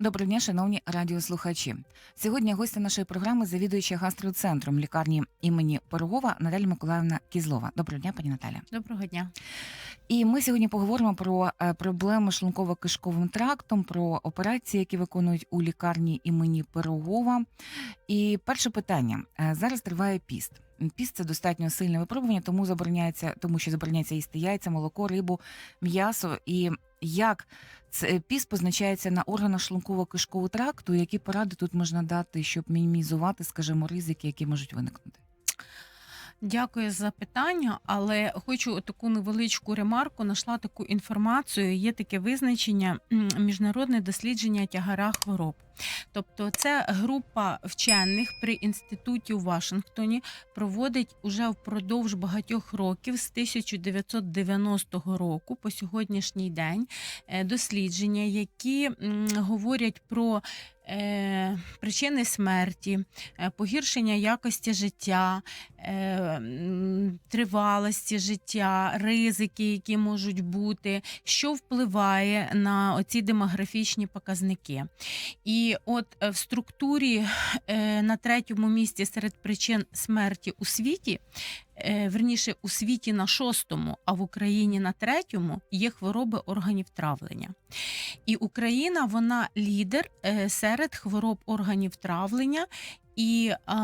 Доброго дня, шановні радіослухачі. Сьогодні гостя нашої програми завідуюча гастроцентром лікарні імені Пирогова Наталя Миколаївна Кізлова. Доброго дня, пані Наталя. Доброго дня. І ми сьогодні поговоримо про е, проблеми шлунково-кишковим трактом, про операції, які виконують у лікарні імені Пирогова. І перше питання: Е, зараз триває піст. Піст це достатньо сильне випробування, тому забороняється, тому що забороняється їсти яйця, молоко, рибу, м'ясо. І як це піст позначається на органах шлунково-кишкового тракту? Які поради тут можна дати, щоб мінімізувати, скажімо, ризики, які можуть виникнути? Дякую за питання, але хочу таку невеличку ремарку. Нашла таку інформацію. Є таке визначення міжнародне дослідження тягара хвороб. Тобто, це група вчених при інституті у Вашингтоні проводить уже впродовж багатьох років з 1990 року по сьогоднішній день е, дослідження, які говорять про е, причини смерті, е, погіршення якості життя, тривалості життя, ризики, які можуть бути, що впливає на оці демографічні показники. І от е, в структурі е, на третьому місці серед причин смерті у світі. Е, Верніше у світі на шостому, а в Україні на третьому є хвороби органів травлення. І Україна вона лідер е, серед хвороб органів травлення. І е,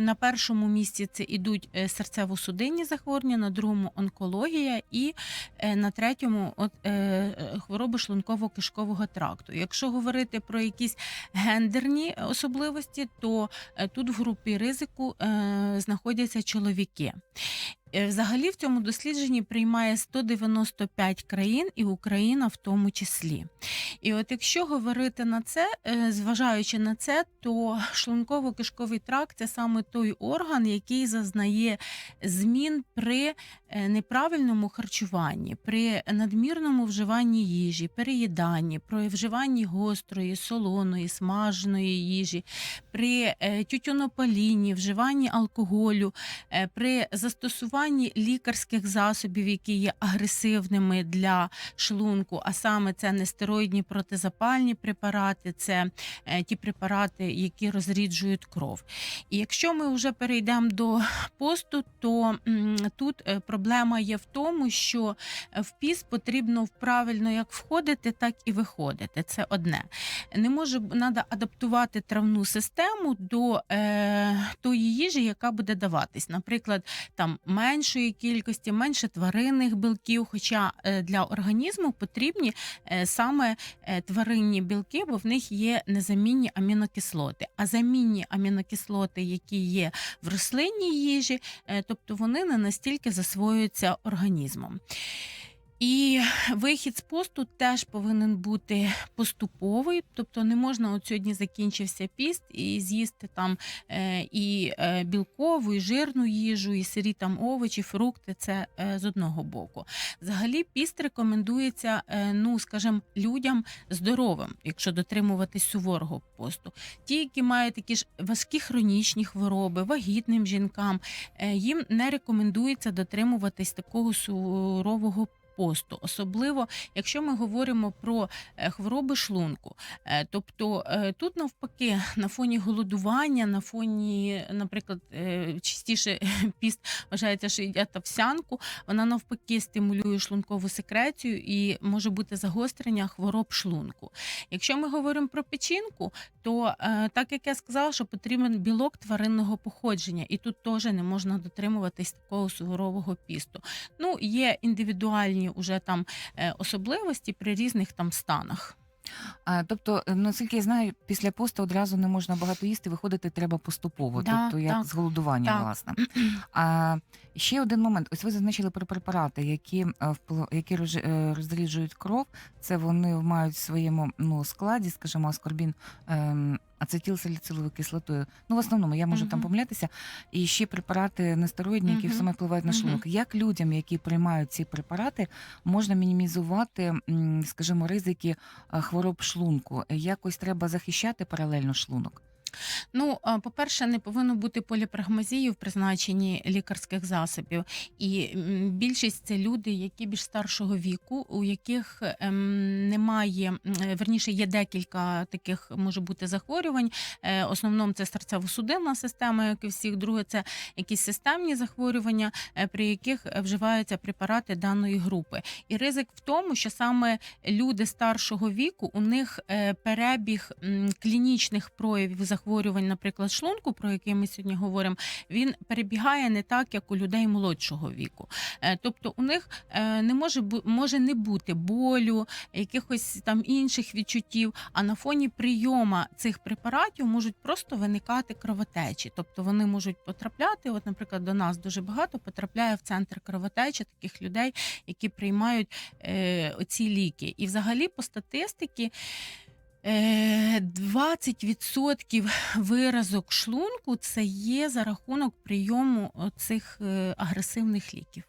на першому місці це ідуть е, серцево-судинні захворювання, на другому онкологія, і на третьому от, е, хвороби шлунково-кишкового тракту. Якщо говорити про якісь гендерні особливості, то тут в групі ризику е, знаходяться чоловіки. Е, Взагалі в цьому дослідженні приймає 195 країн, і Україна в тому числі. І от якщо говорити на це, е, зважаючи на це, то шлунково-кишковий тракт це саме той орган, який зазнає змін при е, неправильному харчуванні, при надмірному вживанні їжі, переїданні, при вживанні гострої, солоної, смаженої їжі, при е, тютюнопалінні, вживанні алкоголю, при застосуванні лікарських засобів, які є агресивними для шлунку, а саме це нестероїдні протизапальні препарати, це е, ті препарати, які розріджують кров. І якщо ми вже перейдемо до посту, то тут е, проблема є в тому, що е, в піст потрібно правильно як входити, так і виходити. Це одне. Не може треба адаптувати травну систему до е, тої їжі, яка буде даватись. Наприклад, там меншої кількості, менше тваринних білків. Хоча для організму потрібні саме тваринні білки, бо в них є незамінні амінокислоти. А замінні амінокислоти, які є в рослинній їжі, е, тобто вони не настільки засвоюються організмом. І вихід з посту теж повинен бути поступовий, тобто не можна от сьогодні закінчився піст і з'їсти там е, і е, білкову, і жирну їжу, і сирі там овочі, фрукти. Це е, з одного боку. Взагалі, піст рекомендується, ну скажімо, людям здоровим, якщо дотримуватись суворого посту. Ті, які мають такі ж важкі хронічні хвороби, вагітним жінкам, їм не рекомендується дотримуватись такого сурового посту, особливо якщо ми говоримо про е, хвороби шлунку. Е, Тобто е, тут навпаки на фоні голодування, на фоні, наприклад, частіше піст вважається, що їдять овсянку, вона навпаки стимулює шлункову секрецію і може бути загострення хвороб шлунку. Якщо ми говоримо про печінку, то так як я сказала, що потрібен білок тваринного походження, і тут теж не можна дотримуватись такого суворового пісту. Ну, є індивідуальні уже там е, особливості при різних там станах. А, тобто, е, наскільки я знаю, після посту одразу не можна багато їсти, виходити треба поступово, Да, тобто як так, з голодування, так. власне. А ще один момент. Ось ви зазначили про препарати, які е, які розріджують кров. Це вони мають в своєму ну складі, скажімо, аскорбін. Ацетилсаліциловою кислотою. Ну, в основному я можу там помилятися. І ще препарати нестероїдні, які Мгм. саме впливають на Мгм. шлунок. Як людям, які приймають ці препарати, можна мінімізувати, м, скажімо, ризики е, хвороб шлунку? Якось треба захищати паралельно шлунок. Ну, по-перше, не повинно бути поліпрагмазії в призначенні лікарських засобів. І більшість це люди, які більш старшого віку, у яких ем, немає, е, верніше, є декілька таких може бути захворювань. Е, основному це серцево-судинна система, як і всіх. Друге, це якісь системні захворювання, е, при яких е, вживаються препарати даної групи. І ризик в тому, що саме люди старшого віку, у них е, перебіг клінічних проявів захворювань, наприклад, шлунку, про який ми сьогодні говоримо, він перебігає не так, як у людей молодшого віку. Е, Тобто у них е, не може може не бути болю, якихось там інших відчуттів. А на фоні прийома цих препаратів можуть просто виникати кровотечі. Тобто вони можуть потрапляти. От, наприклад, до нас дуже багато потрапляє в центр кровотечі таких людей, які приймають е, оці ліки. І взагалі по статистиці. Е, 20% виразок шлунку це є за рахунок прийому цих агресивних ліків.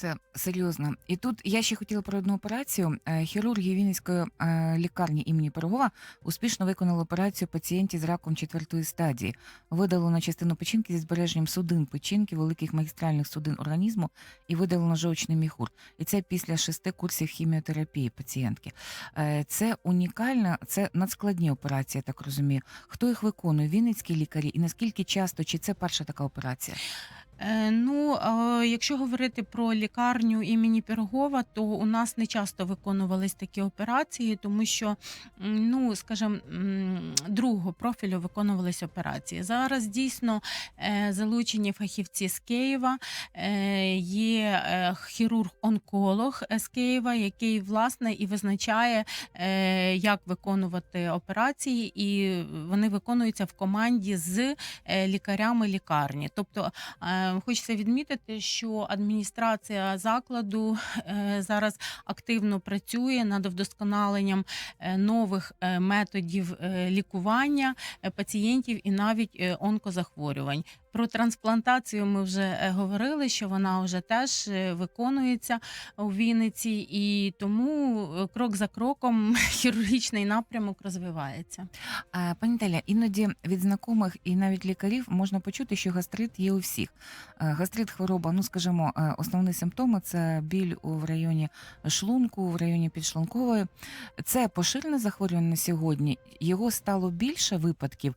Це серйозно. І тут я ще хотіла про одну операцію. Е, Хірурги Вінницької е, лікарні імені Пирогова успішно виконали операцію пацієнтів з раком четвертої стадії. Видалено частину печінки зі збереженням судин печінки, великих магістральних судин організму і видалено жовчний міхур. І це після шести курсів хіміотерапії пацієнтки. Е, Це унікальна, це надскладні операції, я так розумію. Хто їх виконує? Вінницькі лікарі, і наскільки часто чи це перша така операція? Е, Ну, е, якщо говорити про лікарню імені Пірогова, то у нас не часто виконувались такі операції, тому що, ну скажімо, другого профілю виконувались операції. Зараз дійсно е, залучені фахівці з Києва, є хірург-онколог з Києва, який власне і визначає, як виконувати операції, і вони виконуються в команді з лікарями лікарні. Тобто Хочеться відмітити, що адміністрація закладу е, зараз активно працює над вдосконаленням е, нових е, методів лікування пацієнтів і навіть онкозахворювань. Про трансплантацію ми вже е, говорили, що вона вже теж е, виконується у Вінниці, і тому е, крок за кроком хірургічний напрямок розвивається. Пані Таля, іноді від знайомих і навіть лікарів можна почути, що гастрит є у всіх. Гастрит хвороба, ну скажімо, основні симптоми це біль в районі шлунку, в районі підшлункової. Це поширене захворювання на сьогодні. Його стало більше випадків.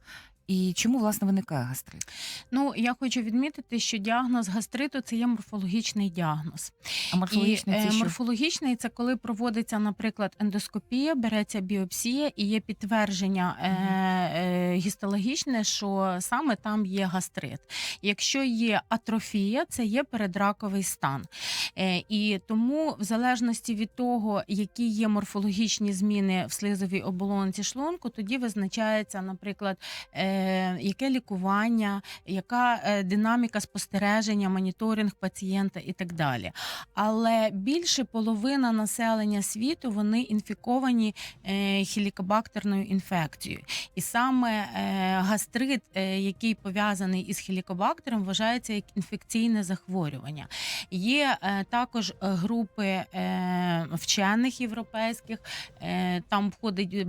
І чому власне виникає гастрит? Ну я хочу відмітити, що діагноз гастриту це є морфологічний діагноз. А морфологічне і, це е, що? морфологічний це коли проводиться, наприклад, ендоскопія, береться біопсія і є підтвердження е, е, гістологічне, що саме там є гастрит. Якщо є атрофія, це є передраковий стан. Е, і тому, в залежності від того, які є морфологічні зміни в слизовій оболонці шлунку, тоді визначається, наприклад, е, яке лікування, яка е, динаміка спостереження, моніторинг пацієнта і так далі. Але більше половина населення світу вони інфіковані е, хелікобактерною інфекцією. І саме е, гастрит, е, який пов'язаний із хелікобактером, вважається як інфекційне захворювання. Є е, також е, групи е, вчених європейських. Е, там входить е,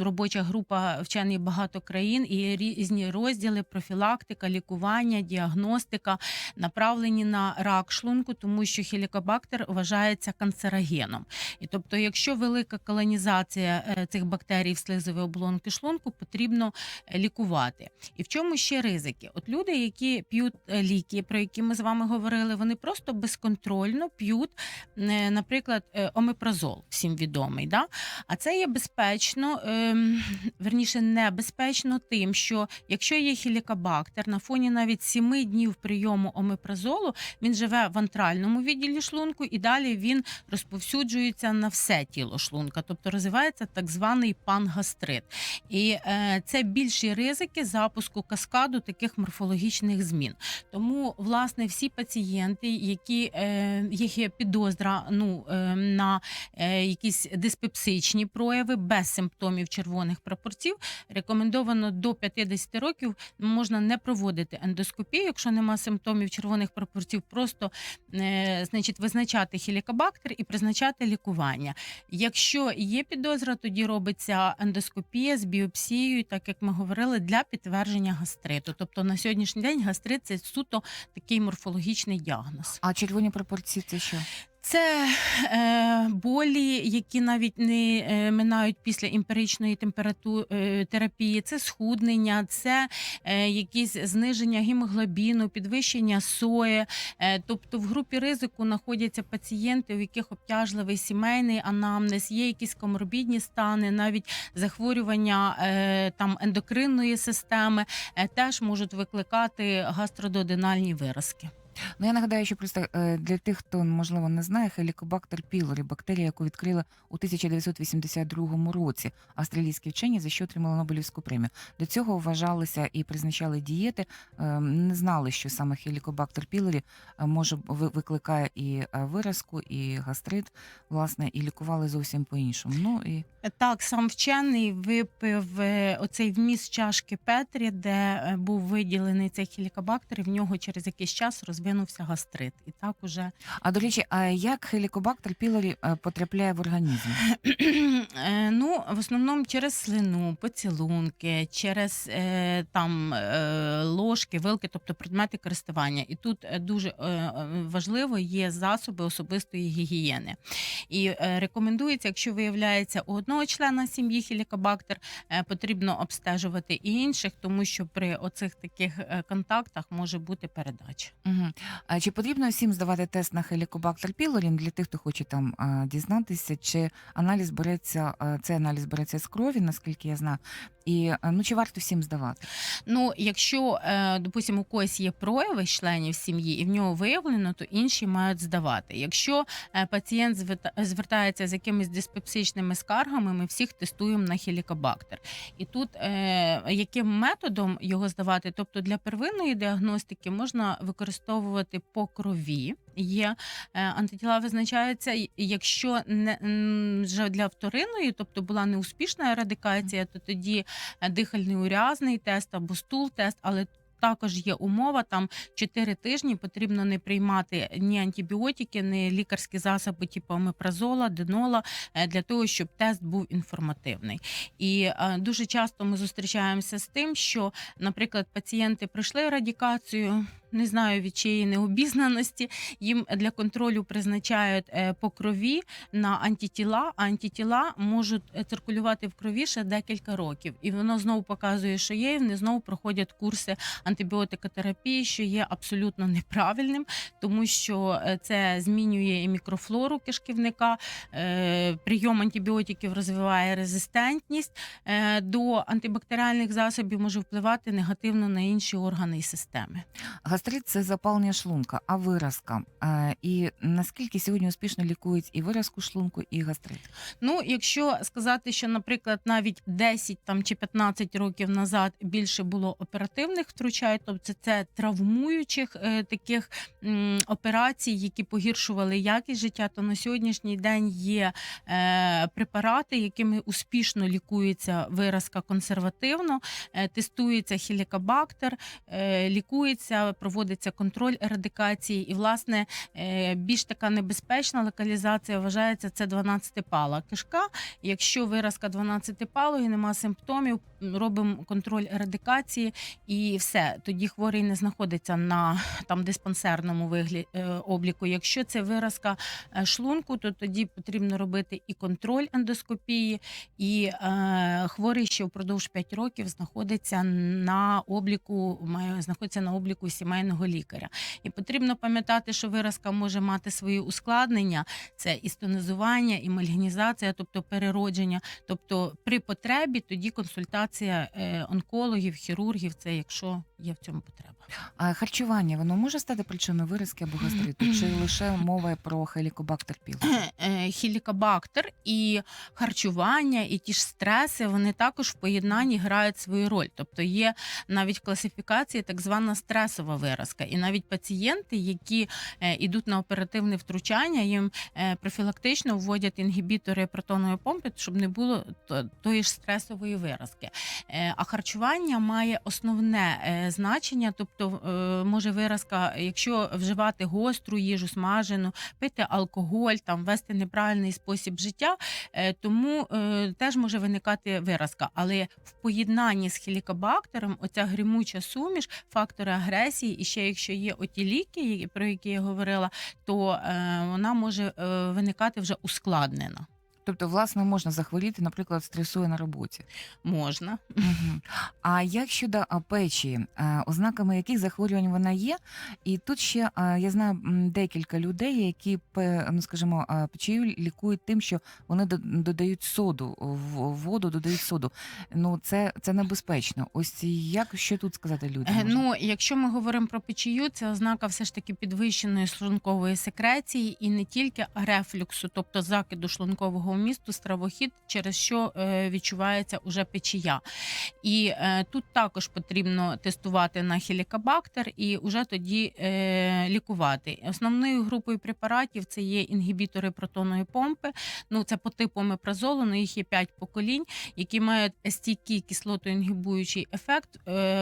робоча група вчених багато країн і різні розділи, профілактика, лікування, діагностика, направлені на рак шлунку, тому що хелікобактер вважається канцерогеном. І тобто, якщо велика колонізація е, цих бактерій в слизові оболонки шлунку, потрібно е, лікувати. І в чому ще ризики? От люди, які п'ють е, ліки, про які ми з вами говорили, вони просто безконтрольно п'ють, наприклад, омепразол, всім відомий. Да? А це є безпечно, ем, верніше небезпечно тим, що якщо є хелікобактер на фоні навіть 7 днів прийому омепразолу, він живе в антральному відділі шлунку і далі він розповсюджується на все тіло шлунка, тобто розвивається так званий пангастрит. І е, це більші ризики запуску каскаду таких морфологічних змін. Тому, власне, всі пацієнти, які е, їх є підозра ну, е, на е, якісь диспепсичні прояви без симптомів червоних прапорців, рекомендовано до 60 років можна не проводити ендоскопію, якщо нема симптомів червоних прапорців, просто е, значить, визначати хілікобактер і призначати лікування. Якщо є підозра, тоді робиться ендоскопія з біопсією, так як ми говорили, для підтвердження гастриту. Тобто на сьогоднішній день гастрит це суто такий морфологічний діагноз. А червоні пропорції це що? Це е, болі, які навіть не е, минають після емпіричної температури е, терапії. Це схуднення, це е, якісь зниження гемоглобіну, підвищення сої. Е, тобто в групі ризику знаходяться пацієнти, у яких обтяжливий сімейний анамнез, є якісь коморбідні стани, навіть захворювання е, там ендокринної системи е, теж можуть викликати гастрододенальні виразки. Ну я нагадаю, що просто е, для тих, хто можливо не знає, хелікобактер пілорі, бактерія, яку відкрили у 1982 році австралійські вчені, за що отримали Нобелівську премію. До цього вважалися і призначали дієти. е, Не знали, що саме хелікобактер пілорі може викликає і е, виразку, і гастрит, власне, і лікували зовсім по-іншому. Ну і Так, сам вчений випив оцей вміст чашки Петрі, де був виділений цей хілікобактер, і в нього через якийсь час розвинувся гастрит. І так уже а до речі, а як хелікобактер пілорі е, потрапляє в організм? Е, ну, в основному через слину, поцілунки, через е, там ложки, вилки, тобто предмети користування. І тут дуже важливо є засоби особистої гігієни. І рекомендується, якщо виявляється у одного члена сім'ї хілікобактер, е, потрібно обстежувати і інших, тому що при оцих таких контактах може бути передача. Угу. Чи потрібно всім здавати тест на хелікобактер пілорі для тих, хто хоче там дізнатися, чи аналіз береться, цей аналіз береться з крові, наскільки я знаю, і ну чи варто всім здавати? Ну, якщо, е, допустимо, у когось є прояви членів сім'ї і в нього виявлено, то інші мають здавати. Якщо е, пацієнт звертається з якимись диспепсичними скаргами, ми всіх тестуємо на хілікобактер. І тут е, яким методом його здавати? Тобто для первинної діагностики можна використовувати по крові. Є е, антитіла визначаються, якщо не вже для вторинної, тобто була неуспішна ерадикація, то тоді е, дихальний урязний тест або стул-тест, але також є умова там 4 тижні потрібно не приймати ні антибіотики, ні лікарські засоби, типу омепразола, денола, е, для того, щоб тест був інформативний. І дуже часто ми зустрічаємося з тим, що, наприклад, пацієнти пройшли радікацію. Не знаю від чиєї необізнаності. Їм для контролю призначають е, по крові на антитіла. А антитіла можуть е, циркулювати в крові ще декілька років, і воно знову показує, що є. і Вони знову проходять курси антибіотикотерапії, що є абсолютно неправильним, тому що е, це змінює і мікрофлору кишківника. Прийом антибіотиків розвиває резистентність до антибактеріальних засобів, може впливати негативно на інші органи і системи. Гастрит це запалення шлунка, а виразка. І наскільки сьогодні успішно лікують і виразку шлунку, і гастрит? Ну, якщо сказати, що, наприклад, навіть 10 там чи 15 років назад більше було оперативних втручань, тобто це, травмуючих е, таких операцій, які погіршували якість життя, то на сьогоднішній день є е, препарати, якими успішно лікується виразка консервативно, е, тестується хілікобактер, е, лікується, проводиться контроль ерадикації, і власне е, більш така небезпечна локалізація вважається це 12-пала кишка. Якщо виразка 12-палої, нема симптомів, робимо контроль ерадикації і все. Тоді хворий не знаходиться на там диспансерному вигляді обліку. Якщо це виразка е, шлунку, то тоді потрібно робити і контроль ендоскопії, і е, хворий ще впродовж 5 років знаходиться на обліку, має знаходиться на обліку сімейного лікаря. І потрібно пам'ятати, що виразка може мати свої ускладнення: це і і мальгінізація, тобто переродження. Тобто, при потребі тоді консультація е, онкологів, хірургів, це якщо є в цьому потреба. А харчування воно може стати причиною виразки або гастриту, чи лише мова про хелікобактер пілорі? Е, Хілікобактер і харчування, і ті ж стреси, вони також в поєднанні грають свою роль. Тобто є навіть в класифікації так звана стресова виразка. І навіть пацієнти, які е, йдуть на оперативне втручання, їм е, профілактично вводять інгібітори протонової помпи, щоб не було тої ж стресової виразки. Е, А харчування має основне е, значення, тобто е, може виразка, якщо вживати гостру їжу, смажену, пити алкоголь, там вести неправильний спосіб життя, е, тому е, теж може виникати виразка. Але в поєднанні з хелікобактером оця гримуча суміш, фактори агресії, і ще якщо є оті ліки, про які я говорила, то вона може виникати вже ускладнена. Тобто, власне, можна захворіти, наприклад, стресує на роботі. Можна. А як щодо печі, ознаками яких захворювань вона є? І тут ще я знаю декілька людей, які ну скажімо, печію лікують тим, що вони додають соду в воду, додають соду. Ну це, це небезпечно. Ось як що тут сказати людям? Е, може? Ну, якщо ми говоримо про печію, це ознака все ж таки підвищеної шлункової секреції і не тільки рефлюксу, тобто закиду шлункового вмісту, стравохід, через що е, відчувається уже печія. І е, тут також потрібно тестувати на хелікобактер і вже тоді е, лікувати. Основною групою препаратів це є інгібітори протонної помпи. Ну це по типу мепразолу, ну їх є 5 поколінь, які мають стійкий кислотоінгібуючий ефект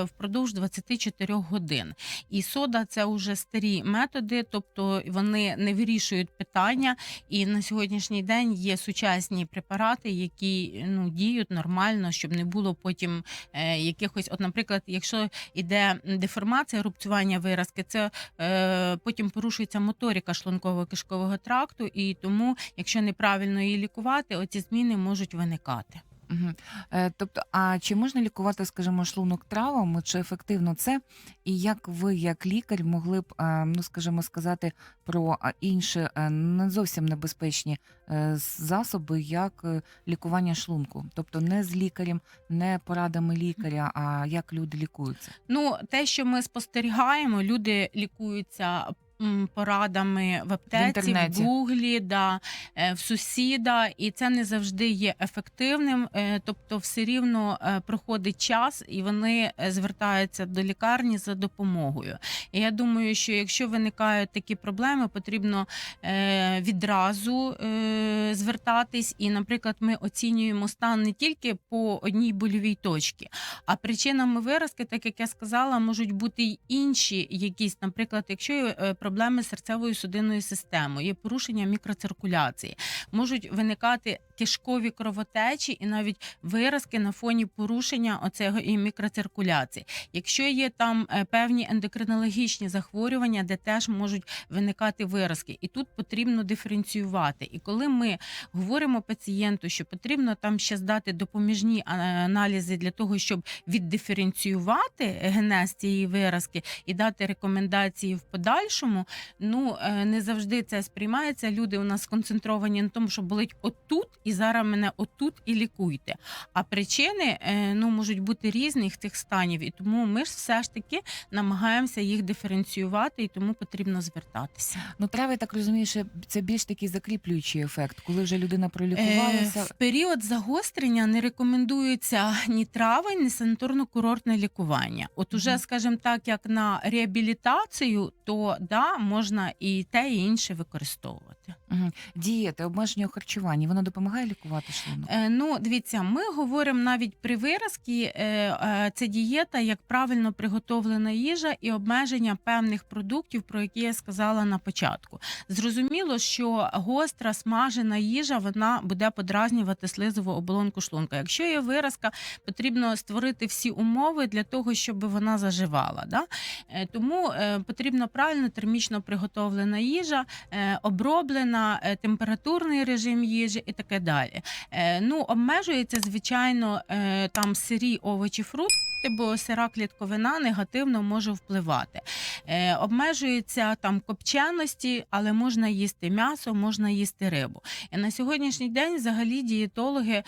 впродовж 24 годин. І сода це вже старі методи, тобто вони не вирішують питання. І на сьогоднішній день є сучасні препарати, які ну діють нормально, щоб не було потім е, якихось, от, наприклад, якщо йде деформація, рубцювання виразки, це е, потім порушується моторика шлунково-кишкового тракту, і тому, якщо неправильно її лікувати, оці зміни можуть виникати. Мгм. Е, Тобто, а чи можна лікувати, скажімо, шлунок травами, чи ефективно це? І як ви, як лікар, могли б, е, ну скажімо, сказати про інші е, не зовсім небезпечні е, засоби, як е, лікування шлунку? Тобто не з лікарем, не порадами лікаря, а як люди лікуються? Ну, те, що ми спостерігаємо, люди лікуються. М, Порадами в аптеці, в, інтернеті. гуглі, да, е, в сусіда, і це не завжди є ефективним. е, Тобто, все рівно е, проходить час, і вони е, звертаються до лікарні за допомогою. І я думаю, що якщо виникають такі проблеми, потрібно е, відразу е, звертатись. І, наприклад, ми оцінюємо стан не тільки по одній больовій точці, а причинами виразки, так як я сказала, можуть бути й інші якісь, наприклад, якщо е, проблеми з серцевою судинною системою, є порушення мікроциркуляції, можуть виникати кишкові кровотечі і навіть виразки на фоні порушення оцього і мікроциркуляції. Якщо є там е, певні ендокринологічні захворювання, де теж можуть виникати виразки, і тут потрібно диференціювати. І коли ми говоримо пацієнту, що потрібно там ще здати допоміжні аналізи для того, щоб віддиференціювати генез цієї виразки і дати рекомендації в подальшому. Ну е, не завжди це сприймається. Люди у нас сконцентровані на тому, що болить отут, і зараз мене отут і лікуйте. А причини е, ну можуть бути різних цих станів, і тому ми ж все ж таки намагаємося їх диференціювати, і тому потрібно звертатися. Ну, трави, я так розумію, що це більш такий закріплюючий ефект, коли вже людина Е, пролікувалася. В період загострення не рекомендується ні трави, ні санаторно-курортне лікування. От уже, Мгм. скажімо так, як на реабілітацію, то да, можна і те, і інше використовувати. Мгм. Дієти, обмеження у харчуванні, воно допомагає лікувати шлунок? Е, ну, дивіться, ми говоримо навіть при виразці, е, е, це дієта, як правильно приготовлена їжа і обмеження певних продуктів, про які я сказала на початку. Зрозуміло, що гостра смажена їжа вона буде подразнювати слизову оболонку шлунка. Якщо є виразка, потрібно створити всі умови для того, щоб вона заживала. Да? Е, Тому е, потрібно правильно термічно приготовлена їжа, е, оброблена, е, температурний режим їжі і таке далі. Е, Ну, обмежується, звичайно, е, там сирі овочі, фрукти. Бо сира клітковина негативно може впливати. Е, обмежується там копченості, але можна їсти м'ясо, можна їсти рибу. І на сьогоднішній день взагалі дієтологи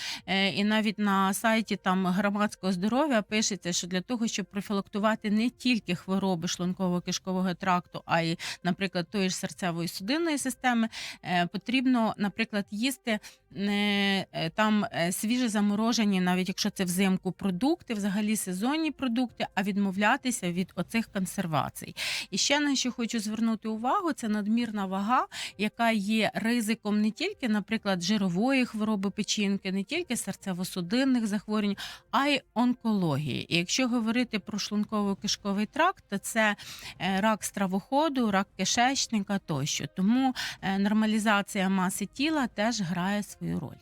і навіть на сайті там громадського здоров'я пишеться, що для того, щоб профілактувати не тільки хвороби шлунково-кишкового тракту, а й, наприклад, тої ж серцевої судинної системи, потрібно, наприклад, їсти там е, свіже заморожені, навіть якщо це взимку продукти, взагалі сезонні продукти, а відмовлятися від оцих консервацій. І ще на що хочу звернути увагу, це надмірна вага, яка є ризиком не тільки, наприклад, жирової хвороби печінки, не тільки серцево-судинних захворювань, а й онкології. І якщо говорити про шлунково-кишковий тракт, то це е, рак стравоходу, рак кишечника тощо. Тому е, нормалізація маси тіла теж грає свою роль.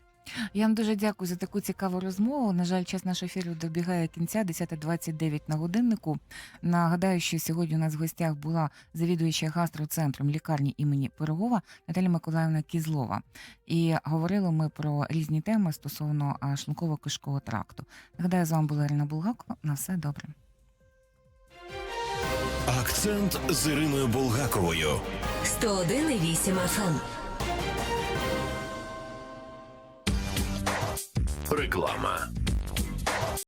Я вам дуже дякую за таку цікаву розмову. На жаль, час нашого ефіру добігає кінця 10.29 на годиннику. Нагадаю, що сьогодні у нас в гостях була завідуюча гастроцентром лікарні імені Пирогова Наталя Миколаївна Кізлова. І говорили ми про різні теми стосовно шлунково-кишкового тракту. Нагадаю, з вами була Ірина Булгакова. На все добре. Акцент з Іриною Булгаковою. 101,8 FM. Реклама.